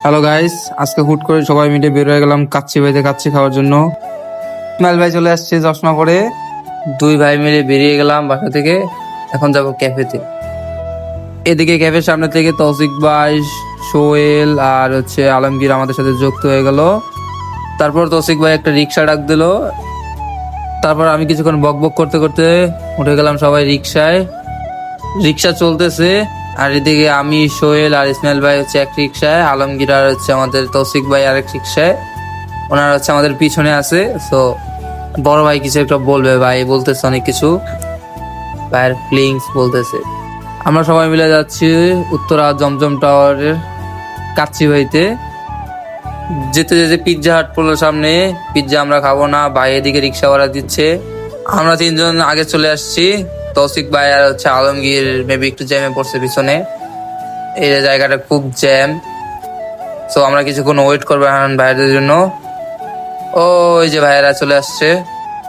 Hello guys আজকে হুট করে সবাই মিলে বের হয়ে গেলাম কাচ্চি ভাইতে কাচ্চি খাওয়ার জন্য। ইসমাইল ভাই চলে আসছে চশমা পরে। দুই ভাই মিলে বেরিয়ে গেলাম বাসা থেকে। এখন যাব ক্যাফেতে। এদিকে ক্যাফের সামনে থেকে তৌসিক ভাই, সোহেল আর হচ্ছে আলমগীর আমাদের সাথে যুক্ত হয়ে গেল। তারপর তৌসিক ভাই একটা রিক্সা ডাক দিল। তারপর আমি কিছুক্ষণ বক বক করতে করতে উঠে গেলাম সবাই রিক্সায়। রিক্সা চলতেছে। আর এদিকে আমি, সোহেল আর ইসমাইল ভাই হচ্ছে এক রিক্সায় আলমগীর আর হচ্ছে আমাদের তৌসিক ভাই আরেক রিক্সায় ওনারা হচ্ছে আমাদের পিছনে আছে তো বড় ভাই কিছু একটা বলবে ভাই, বলতেছে অনেক কিছু। ভাইয়ের ফিলিংস বলতেছে। আমরা সবাই মিলে যাচ্ছি উত্তরা জমজম টাওয়ারের কাচ্চি ভাইতে যেতে যেতে পিৎজা হাট পড়ল সামনে পিৎজা আমরা খাব না, ভাই এদিকে রিক্সা ভাড়া দিচ্ছে। আমরা তিনজন আগে চলে আসছি। তৌসিক ভাই আর হচ্ছে আলমগীর মেবি একটু জ্যামে পড়ছে পিছনে। এই জায়গাটা খুব জ্যাম তো আমরা কিছুক্ষণ ওয়েট করব এখন ভাইয়ের জন্য। ওই যে ভাইয়েরা চলে আসছে।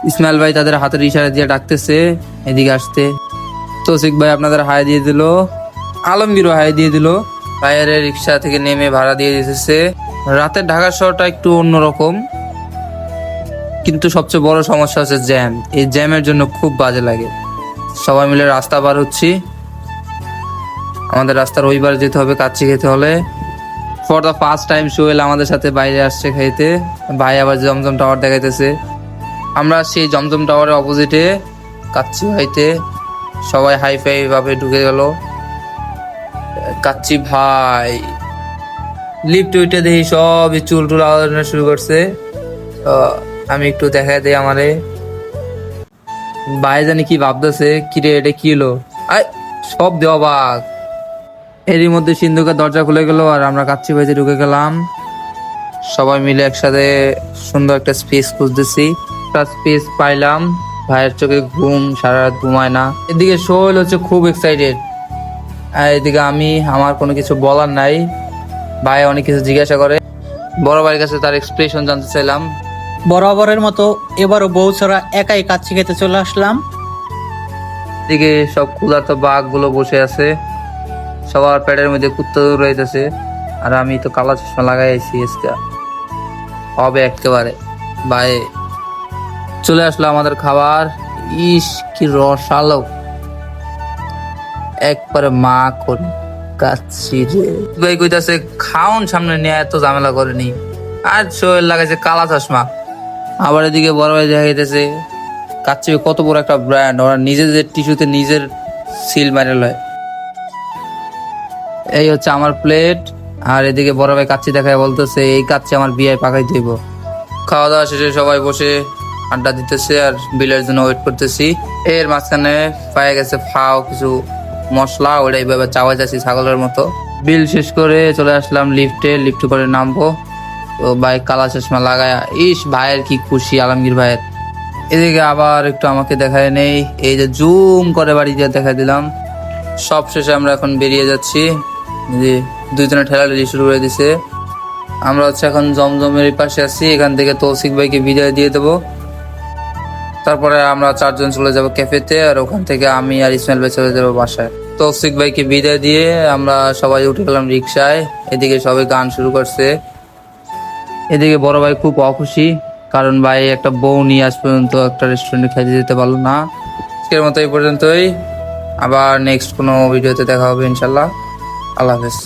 ইসমাইল ভাই তাদের হাতের ইশারা দিয়ে ডাকতেছে। এদিকে আসতে। তৌসিক ভাই আপনাদের হাই দিয়ে দিল। আলমগীরও হাই দিয়ে দিল। ভাইয়ের রিক্সা থেকে নেমে ভাড়া দিয়ে দিতেছে। রাতের ঢাকা শহরটা একটু অন্যরকম। কিন্তু সবচেয়ে বড় সমস্যা হচ্ছে জ্যাম এই জ্যামের জন্য খুব বাজে লাগে। সবাই মিলে রাস্তা পার হচ্ছি। আমাদের রাস্তার ওই পারে যেতে হবে, কাচ্চি খেতে হলে। For the first time Sohel আমাদের সাথে বাইরে আসছে খাইতে ভাই আবার জমজম টাওয়ার দেখাইতেছে। আমরা সেই জমজম টাওয়ারের অপোজিটে কাচ্চি খাইতে সবাই হাই ফাই ভাবে ঢুকে গেল। কাচ্চি ভাই লিফট উইটে দেখি সব চুল টুল আওয়াজ শুরু করছে। আমি একটু দেখা দিই আমারে। ভাই জানি কি ভাবতেছে, কিরে, এটা কি হলো? আই সব দেওয়া বাঘ এরই মধ্যে সিন্ধুকের দরজা খুলে গেল আর আমরা কাচ্চি ভাইতে ঢুকে গেলাম। সবাই মিলে একসাথে সুন্দর একটা স্পেস খুঁজতেছি। একটা স্পেস পাইলাম। ভাইয়ের চোখে ঘুম সারা রাত ঘুমায় না। এদিকে সোহেল হচ্ছে খুব এক্সাইটেড আর এদিকে আমি, আমার কোনো কিছু বলার নাই। ভাই অনেক কিছু জিজ্ঞাসা করে। বড় ভাইয়ের কাছে তার এক্সপ্রেশন জানতে চাইলাম। বরাবরের মতো এবারও বউ ছাড়া একাই কাচ্চি খেতে চলে আসলাম। এদিকে সব ক্ষুধার্ত বাঘগুলো বসে আছে। সবার পেটের মধ্যে কুত্তা রয়েছে আর আমি তো কালা চশমা লাগাইছি আজকে। হবে একেবারে। বাই চলে আসলো আমাদের খাবার। ইস, কি রসালো। একবারে মা করি কাচ্ছি রে। ভাই কইতাছে খাউন সামনে, নিয়ে এত ঝামেলা করেনি। আর শরীর লাগাইছে কালা চশমা। আবার এদিকে বড় ভাই দেখা যাইতেছে কাচ্চি কত বড় একটা ব্র্যান্ড ওরা নিজেদের টিস্যুতে নিজের সিল মারে লয়। এই হচ্ছে আমার প্লেট আর এদিকে বড় ভাই কাচ্চি দেখায় বলতেছে, এই কাচ্চি আমার বিয়ে পাকাই দিব। খাওয়া দাওয়া শেষে সবাই বসে আড্ডা দিতেছে আর বিলের জন্য ওয়েট করতেছি। এর মাঝখানে পায়ে গেছে ফাও, কিছু মশলা ওটা এইভাবে চাওয়া যাচ্ছি ছাগলের মতো। বিল শেষ করে চলে আসলাম লিফটে লিফট করে নামবো। তো ভাই কালা চশমা লাগায়, ইস ভাইয়ের কি খুশি আলমগীর ভাইয়ের। এদিকে আবার একটু আমাকে দেখায় নেই, এই যে জুম করে বাড়ি দিয়ে দেখা দিলাম। সব শেষে আমরা এখন বেরিয়ে যাচ্ছি। যে দুইজনে ঠেলাঠেলি শুরু করে দিছে। আমরা হচ্ছে এখন জমজমের পাশে আছি, এখান থেকে তৌসিক ভাইকে বিদায় দিয়ে দেবো। তারপরে আমরা চারজন চলে যাব ক্যাফেতে, আর ওখান থেকে আমি আর ইসমাইল ভাই চলে যাব বাসায়। তৌসিক ভাইকে বিদায় দিয়ে আমরা সবাই উঠে গেলাম রিক্সায় এদিকে সবাই গান শুরু করছে। এদিকে বড় ভাই খুব অখুশি, কারণ ভাই একটা বউ নিয়ে আজ পর্যন্ত একটা রেস্টুরেন্টে খাইতে যেতে পারল না। আজকের মতো এই পর্যন্তই। আবার নেক্সট কোনো ভিডিওতে দেখা হবে ইনশাল্লাহ আল্লাহ হাফেজ.